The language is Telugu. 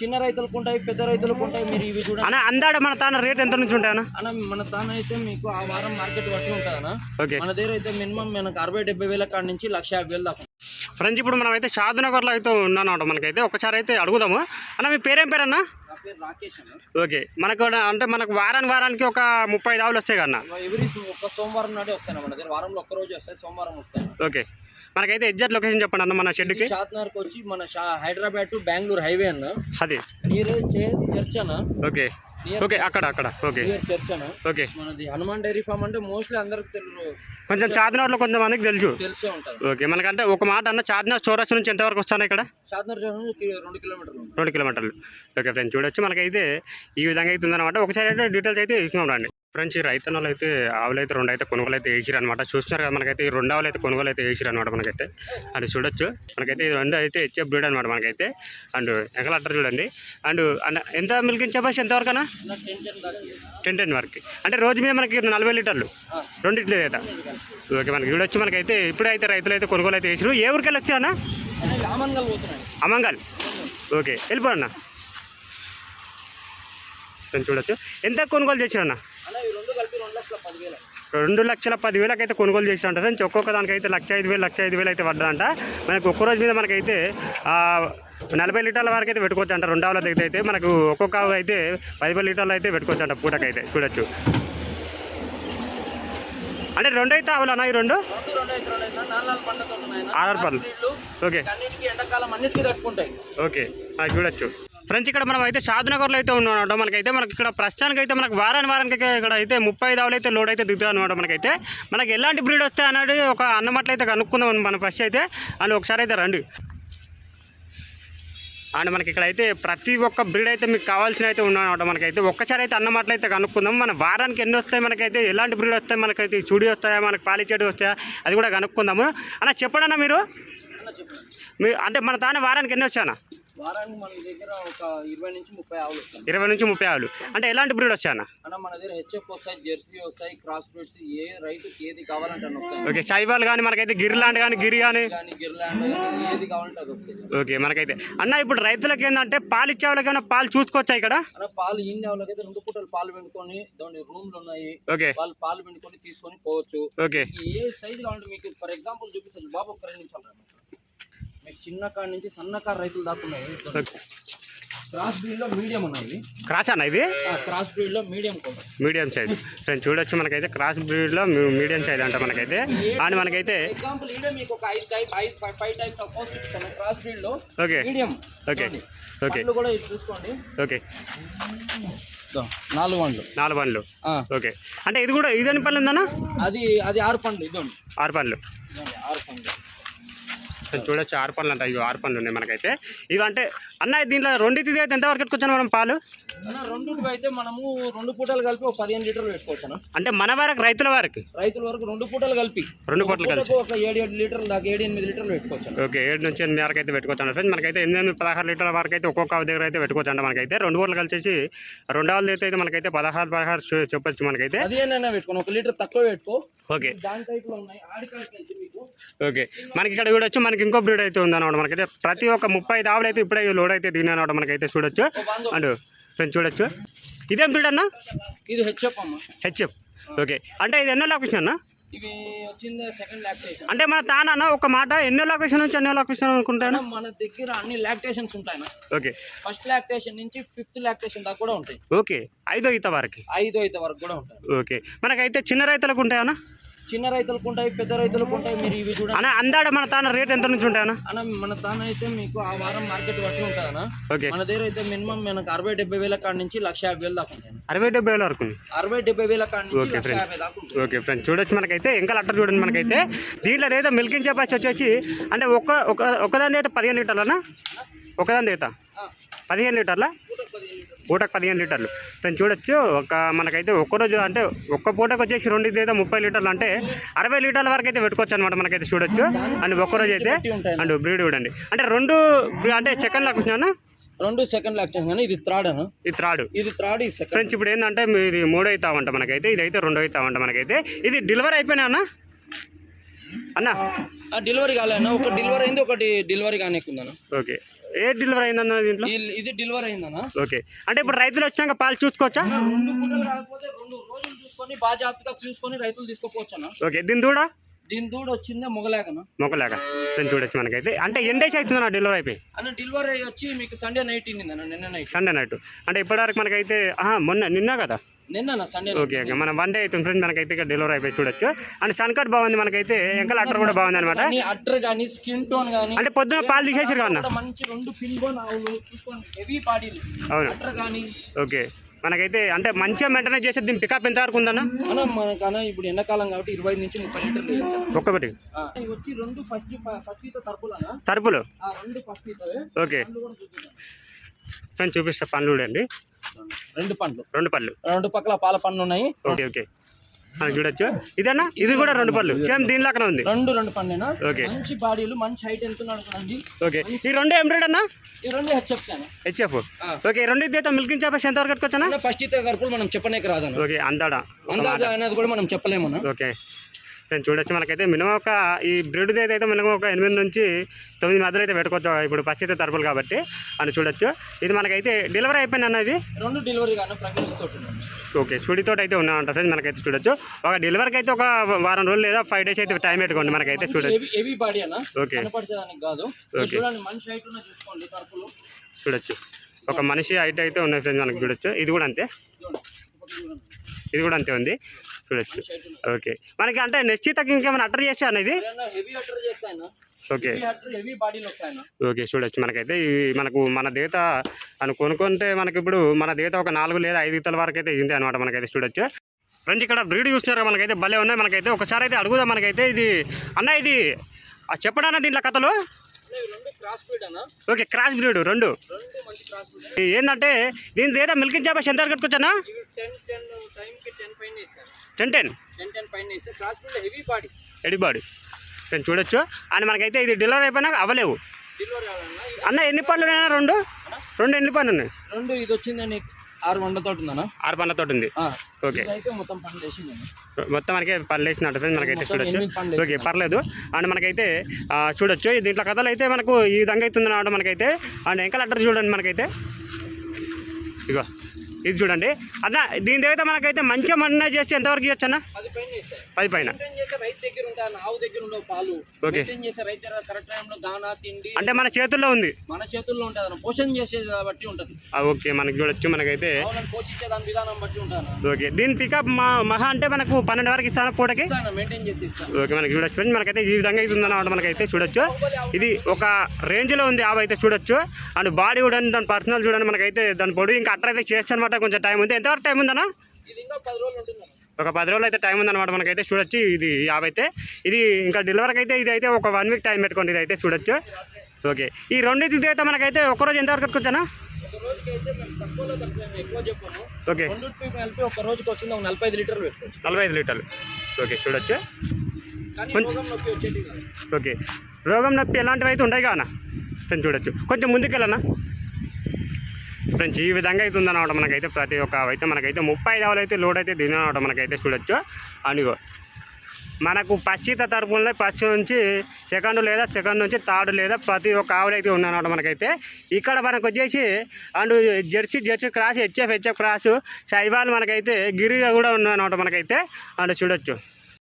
చిన్న రైతులకు ఉంటాయి పెద్ద రైతులకు ఉంటాయి మీరు ఇవి కూడా అన్న అందాడ మన తాన రేట్ ఎంత నుంచి ఉంటాయన్న? అన్న మన తాన అయితే మీకు ఆ వారం మార్కెట్ బట్టి ఉంటుంది అన్న ఓకే. మన దగ్గర అయితే మినిమం మనకు అరవై డెబ్బై వేల కాడ నుంచి లక్ష యాభై వేలు దాకా ఫ్రెండ్స్ ఇప్పుడు మనం అయితే షాద్నగర్లో అయితే ఉన్నాను మనకైతే. ఒకసారి అయితే అడుగుదాము. అన్న మీ పేరేం పేరన్న ఓకే. మనకు అంటే మనకు వారానికి వారానికి ఒక ముప్పై ఐదు ఆవులు వస్తాయి కన్నా ఎవ్రీ ఒక్క సోమవారం నాడే వస్తాయి మన దగ్గర. వారంలో ఒక్క రోజు వస్తాయి సోమవారం వస్తాయి ఓకే. మనకైతే ఎగ్జాక్ట్ లొకేషన్ చెప్పండి అన్న మన షెడ్కి. షాద్నగర్కి వచ్చి మన హైదరాబాద్ టు బెంగళూరు హైవే అన్న. అది. చర్చ్ అన్న. ఓకే. ఓకే అక్కడ అక్కడ. ఓకే. నియర్ చర్చ్ అన్న. ఓకే. మనది హనుమాన్ డైరీ ఫామ్ అంటే మోస్ట్లీ అందరికి తెలుసు. కొంచెం చార్మినార్లో కొంతమందికి తెలుసు. తెలిసే ఉంటుంది. ఓకే మనకంటే ఒక మాట అన్న చార్మినార్ చౌరస్ నుంచి ఎంతవరకు వస్తాను ఇక్కడ? షాద్నగర్ జంక్షన్ నుంచి రెండు కిలోమీటర్లు. రెండు కిలోమీటర్లు. ఓకే ఫ్రెండ్స్ చూడొచ్చు. మనకైతే ఈ విధంగా అయితే ఉందన్నమాట ఒకసారి అయితే డీటెయిల్స్ అయితే ఇస్తున్నాం రండి. ఫ్రెండ్స్ ఈ రైతన్నలు అయితే ఆవులు అయితే రెండు అయితే కొనుగోలు అయితే వేసిరు అనమాట చూస్తున్నారు కదా మనకైతే ఈ రెండు ఆవులు అయితే కొనుగోలు అయితే వేసిరు అనమాట మనకైతే. అది చూడొచ్చు మనకైతే ఈ రెండు అయితే హెచ్ఎఫ్ బ్రీడ్ అనమాట మనకైతే. అండ్ ఎగలట్టర్ చూడండి. అండ్ అండ్ ఎంత మిల్క్ ఇచ్చే ఎంతవరకు అన్న టెన్ టెన్ వరకు. అంటే రోజు మీద మనకి నలభై లీటర్లు. రెండింటి అయితే ఓకే మనకి చూడొచ్చు మనకైతే. ఇప్పుడైతే రైతులు అయితే కొనుగోలు అయితే వేసిరు. ఏ ఊరికి వెళ్ళొచ్చు అన్న? అన్న అమంగల్. ఓకే వెళ్ళిపో చూడొచ్చు. ఎంత కొనుగోలు చేశారన్న అన్న ఇవి రెండు కలిపి రెండు లక్షల పదివేలకు అయితే కొనుగోలు చేసినంట ఫ్రెండ్స్ ఒక్కొక్క దానికి అయితే లక్ష ఐదు వేలు లక్ష ఐదు వేలు అయితే పడ్డదంట. మనకు ఒక్క రోజు మీద మనకైతే నలభై లీటర్ల వరకు అయితే పెట్టుకోవచ్చు అంట రెండు ఆవుల దగ్గర అయితే మనకు ఒక్కొక్క ఆవు అయితే పదివేల లీటర్లు అయితే పెట్టుకోవచ్చు అంట పూటకైతే చూడొచ్చు. అంటే రెండు అయితే ఆవులు అన్న ఈ రెండు? రెండు రెండు ఐదు రెండు ఐదు నాలుగు నాలుగు పండుగ ఉన్నాయి ఆరు పళ్ళు ఓకే. ఓకే. చూడొచ్చు. ఫ్రెండ్స్ ఇక్కడ మనం అయితే షాద్నగర్లో అయితే ఉన్నాం అనమాట మనకైతే మనకి ఇక్కడ ప్రస్తుతానికి అయితే మనకు వారానికి వారానికి ఇక్కడ అయితే ముప్పై ఐదు అయితే లోడ్ అయితే దిగుతుంది అనమాట మనకైతే. మనకి ఎలాంటి బ్రీడ్ వస్తాయి అన్నది ఒక అన్నమాటలు అయితే కనుక్కుందాం మన ఫస్ట్ అయితే. అని ఒకసారి అయితే రండి. అండ్ మనకి ఇక్కడ అయితే ప్రతి ఒక్క బ్రీడ్ అయితే మీకు కావాల్సిన అయితే ఉన్నాయన్నమాట మనకైతే. ఒక్కసారి అయితే అన్నమాటలు అయితే కనుక్కుందాం. మన వారానికి ఎన్ని వస్తాయి మనకైతే ఎలాంటి బ్రీడ్ వస్తాయి మనకైతే చూడి వస్తాయా మనకి పాలిచేటి వస్తాయా అది కూడా కనుక్కుందాము. అన్న చెప్పడన్నా మీరు? మీ అంటే మన తానే వారానికి ఎన్ని వచ్చానా వారానికి మన దగ్గర ఒక ఇరవై నుంచి ముప్పై ఆవులు వస్తాయి. ఇరవై నుంచి ముప్పై ఆవులు. అంటే ఎలాంటి బ్రీడ్ వచ్చానా అన్న మన దగ్గర హెచ్ఎఫ్ వస్తాయి జెర్సీ వస్తాయి క్రాస్ బ్రీడ్స్ ఏ రైతుకి ఏది కావాలంటే అన్ని వస్తాయి. ఓకే సైవాల్ కానీ మనకైతే గిరిలాండ్ కానీ గిరి కానీ కానీ గిర్లాండ్ కానీ ఏది కావాలంటే అది వస్తుంది ఓకే మనకైతే. అన్న ఇప్పుడు రైతులకి ఏంటంటే పాలు ఇచ్చే వాళ్ళకైనా పాలు చూసుకోవచ్చా ఇక్కడ? అన్న పాలు ఇన్ని ఆవులకైతే రెండు పూటలు పాలు పిండుకొని దాని రూమ్లు ఉన్నాయి. ఓకే. వాళ్ళు పాలు పిండుకొని తీసుకొని పోవచ్చు. ఓకే. ఏ సైజు కావాలంటే మీకు ఫర్ ఎగ్జాంపుల్ చూపిస్తాను. బాబు ఒక రెండు నిమిషాలు. మీకు చిన్న కాడ నుంచి సన్న కాడ రైతులు దాకా ఉన్నాయి. క్రాస్ బ్రీడ్లో మీడియం ఉన్నాయి క్రాస్ అన్న ఇది ఆ, క్రాస్ బ్రీడ్లో మీడియం మీడియం సైజ్ ఫ్రెండ్స్ చూడొచ్చు మనకైతే క్రాస్ బ్రీడ్లో మీడియం సైజ్ అంట మనకైతే. అండ్ మనకైతే ఎగ్జాంపుల్ ఇదే మీకు ఒక ఐదు టైప్ ఐదు ఫైవ్ టైప్స్ ఆఫ్ పోస్ట్ ఇస్తాను క్రాస్ బ్రీడ్లో ఓకే. Medium okay. ఓకే. పండ్లు కూడా చూసుకోండి. ఓకే. నాలుగు పండ్లు. నాలుగు పనులు ఆ, ఓకే. అంటే ఇది కూడా ఇదని పనులు ఉందన్న? అది అది ఆరు పండ్లు ఇదండి. ఆరు ఇదండి ఆరు పండ్లు. చూడొచ్చు ఆరు పనులు అంట ఇవి ఆరు పనులు ఉన్నాయి మనకైతే. ఇవి అంటే అన్న దీంట్లో రెండింటిది అయితే ఎంతవరకు ఎత్తుకొచ్చాను మనం పాలు? రెండుకి అయితే మనము రెండు పూటలు కలిపి ఒక పదిహేను లీటర్లు పెట్టుకోవచ్చు అన్న. అంటే మన వరకు రైతుల వారికి? రైతుల వరకు రెండు పూటలు కలిపి. రెండు పూటలు కలిసి పూటకు ఒక ఏడు ఏడు లీటర్లు దాకా ఏడు ఎనిమిది లీటర్లు పెట్టుకోవచ్చు. ఓకే ఏడు నుంచి ఎనిమిది వరకు అయితే పెట్టుకోవచ్చు ఫ్రెండ్స్. మనకైతే ఎనిమిది పదహారు లీటర్ల వరకు అయితే ఒక్కొక్క దగ్గర అయితే పెట్టుకోవచ్చు అంట మనకైతే. రెండు కోట్లు కలిసేసి రెండు ఆవులు అయితే మనకైతే పదహారు పదహారు చెప్పొచ్చు మనకైతే. అది ఏనైనా పెట్టుకోను ఒక లీటర్ తక్కువ పెట్టుకో. ఓకే. దాని టైప్లో ఉన్నాయి ఆడికాడికి ఓకే. మనకి ఇక్కడ చూడొచ్చు మనకి ఇంకో బ్రీడ్ అయితే ఉందన్నమాట మనకైతే ప్రతి ఒక్క ముప్పై ఐదు ఆవులు అయితే ఇప్పుడే లోడ్ అయితే దిగినమాట మనకైతే చూడొచ్చు. అండ్ ఫ్రెండ్స్ చూడొచ్చు. ఇదేం బ్రీడ్ అన్న? ఇది హెచ్ఎఫ్ హెచ్ఎఫ్. ఓకే. అంటే ఇది ఎన్నో లొకేషన్ అన్న? అంటే మన తాన అన్న ఒక మాట ఎన్నో లొకేషన్ నుంచి ఎన్నో లొకేషన్ అనుకుంటాను? మన దగ్గర అన్ని లాక్టేషన్స్ ఉంటాయి ఓకే. ఫస్ట్ లాక్టేషన్ నుంచి ఫిఫ్త్ లాక్టేషన్ దాకా కూడా ఉంటాయి. ఓకే. ఐదో ఈత వరకు. ఐదో ఐదు వరకు కూడా ఉంటాయి. ఓకే. మనకైతే చిన్న రైతులకు ఉంటాయన్నా? చిన్న రైతులకు ఉంటాయి పెద్ద రైతులకు ఉంటాయి మీరు ఇవి కూడా అన్న అందాడ మన తాన రేట్ ఎంత నుంచి ఉంటాయన్నా అన్న? మన తాన అయితే మీకు ఆ వారం మార్కెట్ బట్టి ఉంటుంది అన్న. ఓకే. మన దగ్గర అయితే మినిమం మనకు అరవై డెబ్బై వేల కాడ నుంచి లక్ష యాభై వేలు దాకా ఉంటాయి అరవై డెబ్బై వేల వరకు. అరవై డెబ్బై వేల ఓకే, ఫ్రెండ్. ఓకే ఫ్రెండ్స్ చూడొచ్చు మనకైతే ఇంకా లట్టర్ చూడండి మనకైతే. దీంట్లో ఏదో మిల్కింగ్ కెపాసిటీ వచ్చేసి అంటే ఒక్క ఒక ఒకదాని అయితే పదిహేను లీటర్లనా ఒకదాని అయితే? పదిహేను లీటర్ల? పూటకు పదిహేను లీటర్లు. ఫ్రెండ్స్ చూడొచ్చు ఒక మనకైతే ఒక్క రోజు అంటే ఒక్క పూటకు వచ్చేసి రెండు అయితే ముప్పై లీటర్లు అంటే అరవై లీటర్ల వరకు అయితే పెట్టుకోవచ్చు అనమాట మనకైతే చూడొచ్చు. అండ్ ఒక్క రోజు అయితే అండ్ బ్రీడ్ చూడండి అంటే రెండు అంటే సెకండ్ లాక్ వచ్చినా రెండు సెకండ్ లాక్టేషన్ కానీ ఇది థర్డ్ అన్న ఇది త్రాడు ఇది థర్డ్ ఇది సెకండ్ ఫ్రెండ్స్ ఇప్పుడు ఏంటంటే ఇది మూడో అవుతామంట మనకైతే ఇది అయితే రెండో అవుతామంట మనకైతే. ఇది డెలివరీ అయిపోయినా అన్న? డెలివరీ కాలేనా ఒక డెలివరీ అయింది ఒకటి డెలివరీ కానీ ఉందన్న ఓకే. ఏ డెలివరీ అయిందన్న దీంట్లో? ఇది డెలివరీ అయిందన్న. ఓకే. అంటే ఇప్పుడు రైతులు వచ్చినాక పాలు చూసుకోవచ్చా? రెండు కాకపోతే రెండు రోజులు చూసుకొని బాజాప్తగా చూసుకొని రైతులు తీసుకోపోవచ్చు అన్న ఓకే. దీని దూడ? దీని దూడ వచ్చిందే మొగలేకన మొక్కలేక నేను చూడొచ్చు మనకైతే. అంటే ఎన్ని డేస్ అవుతుంది నా డెలివరీ అయిపోయి? అన్న డెలివరీ వచ్చి మీకు సండే నైట్ అన్న నిన్న నైట్. Sunday night. అంటే ఇప్పటివరకు మనకైతే ఆహా, మొన్న నిన్న కదా? నిన్న సండే ఓకే ఓకే. మన వన్ డే అవుతుంది ఫ్రెండ్స్ మనకైతే ఇక్కడ డెలివరీ అయిపోయి చూడొచ్చు. అండ్ సన్కట్ బాగుంది మనకైతే. ఎంకల్ అట్టర్ కూడా బాగుంది అనమాట అడ్డర్ కానీ స్కిన్ టోన్ కానీ అంటే పొద్దున పాలు తీసేసారు కన్నా మంచి రెండు పిన్ బోన్ ఆవులు చూసుకోండి హెవీ పాడీలు అవును. కానీ. ఓకే. మనకైతే అంటే మంచిగా మెయింటైన్ చేసే దీని పికప్ ఎంత వరకు ఉందన్న? మనకన్నా ఇప్పుడు ఎండాకాలం కాబట్టి ఇరవై నుంచి ముప్పై లీటర్లు వచ్చి రెండు ఫస్ట్ తరుపులు ఆ రెండు ఫస్ట్ ఈతవే ఓకే. పండ్లు. ఫ్రెండ్స్ చూపిస్తా పనులు చూడండి. రెండు పండ్లు. రెండు పళ్ళు రెండు పక్కల పాల పండ్లు ఉన్నాయి. Okay okay. చూడొచ్చు. ఇదేనా? ఇది కూడా రెండు పళ్ళు సేమ్ దీనిలాగానే ఉంది. రెండు రెండు ఓకే. మంచి బాడీలు మంచి హైట్ ఎంత ఓకే. ఈ రెండు ఎంబ్రాయిడ్ అన్న? ఈ రెండు హెచ్ఎఫ్ ఆ. ఓకే రెండు అయితే మిల్కింగ్ చేపేసి ఎంతవరకు కట్టుకోవచ్చా అన్న ఫస్ట్ ఈత కరుపులు మనం చెప్పనేకి రాదన్న. ఓకే అందాడా? అందాజ అనేది కూడా మనం చెప్పలేమన్నా. ఓకే. నేను చూడొచ్చు మనకైతే. మినిమం ఒక ఈ బ్రెడ్ అయితే మినిమం ఒక ఎనిమిది నుంచి తొమ్మిది మధ్యలో అయితే పెట్టుకోవచ్చు. ఇప్పుడు పచ్చి అయితే తరపులు కాబట్టి అని చూడొచ్చు. ఇది మనకైతే డెలివరీ అయిపోయింది అన్నది రెండు డెలివరీ. ఓకే సుడితో అయితే ఉన్నామంట ఫ్రెండ్స్ మనకైతే చూడొచ్చు. ఒక డెలివరీకి అయితే ఒక వారం రోజులు లేదా ఫైవ్ డేస్ అయితే టైం పెట్టుకోండి మనకైతే చూడొచ్చు. ఓకే. చూడొచ్చు. ఒక మనిషి హైట్ అయితే ఉన్నాయి ఫ్రెండ్స్ మనకి చూడొచ్చు. ఇది కూడా అంతే. ఇది కూడా అంతే ఉంది. చూడొచ్చు. ఓకే. మనకి అంటే తగ్గ ఇంకేమైనా అటర్ చేస్తే అనేది హెవీ అటర్ చేస్తాయన్న ఓకే. ఓకే చూడొచ్చు మనకైతే. ఈ మనకు మన దేత అని కొనుక్కుంటే మనకి ఇప్పుడు మన దేత ఒక నాలుగు లేదా ఐదు ఇతల వరకు అయితే ఉంది అనమాట మనకైతే చూడొచ్చు. ఫ్రెండ్స్ ఇక్కడ బ్రీడ్ చూస్తున్నారు మనకైతే భలే ఉన్నాయి. మనకైతే ఒకసారి అయితే అడుగుదాం మనకైతే ఇది. అన్న ఇది ఆ చెప్పడానా దీంట్లో కథలు? ఓకే క్రాస్ బ్రీడ్ రెండు. ఏంటంటే దీని దేత మిల్కింగ్ చేపేసి ఎంత కట్టుకోవచ్చా ఇవి ten ten. Ten ten ten ten ten పైన హెవీ బాడీ నేను చూడొచ్చు. అండ్ మనకైతే ఇది డెలివరీ అయిపోయినాక అవ్వలేవు. అన్న ఎన్ని పనులు ఉన్నాయి రెండు? రెండు ఎన్ని పనులు ఉన్నాయి? రెండు ఇది వచ్చిందని ఆరు వందతో ఉందన్న. ఆరు పనులతో ఉంది. ఓకే. మొత్తం మనకి పళ్ళు వేసినట్టు ఫ్రెండ్స్ మనకైతే చూడొచ్చు. పనులు ఓకే పర్లేదు. అండ్ మనకైతే చూడొచ్చు. దీంట్లో కథలు అయితే మనకు ఈ విధంగా అవుతుంది అన్నమాట మనకైతే. అండ్ ఇంకా అడ్రస్ చూడండి మనకైతే. ఇగో. ఇది చూడండి. అన్న దీని అయితే మనకైతే మంచిగా మన్న చేస్తే ఎంతవరకు ఇవ్వచ్చు అన్న? పది పైన దగ్గర దగ్గర ఓకే. దగ్గర అంటే మన చేతుల్లో ఉంది. మన చేతుల్లో ఉంటుంది పోషణ చేసేది బట్టి ఉంటుంది. ఓకే మనకి చూడొచ్చు మనకైతే. ఓకే దీని పికప్ మా మహా అంటే మనకు పన్నెండు వరకు ఇస్తాను పూటకి? ఓకే మనకి చూడొచ్చు మనకైతే ఈ విధంగా ఇది ఉందన్నమాట మనకైతే చూడొచ్చు. ఇది ఒక రేంజ్లో ఉంది ఆవు అయితే చూడొచ్చు. అండ్ బాడీ కూడా దాని పర్సనల్ చూడండి మనకైతే దాని పొడి ఇంకా అయితే చేయొచ్చు అనమాట కొంచెం టైం ఉంది. ఎంతవరకు టైం ఉందన్నా? అన్న. ఒక పది రోజులు అయితే టైం ఉందన్నమాట మనకైతే చూడొచ్చు ఇది యాభై అయితే. ఇది ఇంకా డెలివరీకి అయితే ఇది అయితే ఒక వన్ వీక్ టైం పెట్టుకోండి ఇది అయితే చూడొచ్చు. ఓకే. ఈ రెండింటిది అయితే మనకైతే ఒక రోజు ఎంతవరకు కట్టుకోవచ్చా ఓకే. ఒక రోజుకి వచ్చింది ఒక నలభై ఐదు లీటర్లు. పెట్టుకోవచ్చు నలభై ఐదు లీటర్లు ఓకే చూడొచ్చు. కొంచెం- ఓకే. రోగం నొప్పి ఎలాంటివి అయితే ఉంటాయి కానా కొంచెం చూడొచ్చు కొంచెం ముందుకెళ్ళనా? ఫ్రెండ్స్ ఈ విధంగా అయితే ఉందన్నమాట మనకైతే ప్రతి ఒక్క అయితే మనకైతే ముప్పై ఐదు ఆవులు అయితే లోడ్ అయితే దినమాట మనకైతే చూడొచ్చు. అనిగో. మనకు పచ్చిత తరపున పచ్చి నుంచి సెకండ్ లేదా సెకండ్ నుంచి థర్డ్ లేదా ప్రతి ఒక్క ఆవులు అయితే ఉన్నాయన్నమాట మనకైతే. ఇక్కడ మనకు వచ్చేసి and Jersey Jersey cross HF HF cross శైవాలు మనకైతే గిరిగా కూడా ఉన్నాయన్నమాట మనకైతే. అండ్ చూడొచ్చు.